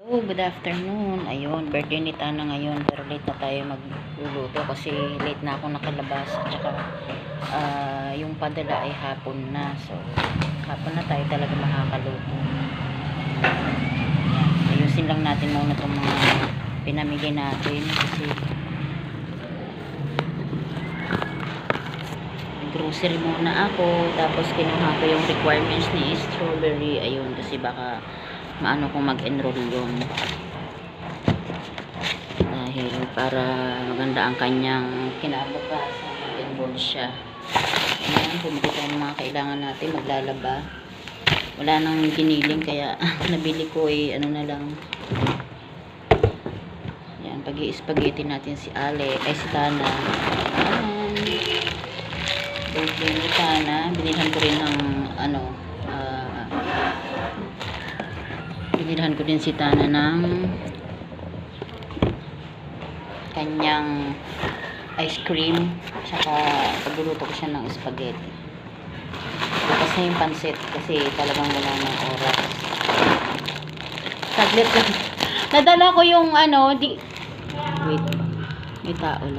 Hello, good afternoon. Ayun, birthday ni Tana ngayon pero late na tayo magluluto kasi late na ako nakalabas at saka ah, yung padala ay hapon na. So, hapon na tayo talaga makakaluto. Ayusin lang natin muna itong mga pinamigay natin kasi grocery muna ako tapos kinuha ko yung requirements ni strawberry ayun kasi baka maano kong mag-enroll yun dahil para maganda ang kanyang kinabukasan mag-enroll siya. Ayan bumili ng mga kailangan natin maglalaba. Wala nang giniling kaya nabili ko eh ano na lang. Yan pag spaghetti natin si Ale ay si Tana. Ayan. Birthday ni Tana. Binilhan ko rin ng ano binilhan ko din si Tana ng kanyang ice cream saka pagluluto ko siya ng spaghetti. Bukas na yung pansit kasi talagang wala ng oras. Saglit lang. Nadala ko yung ano di wait. May tao lang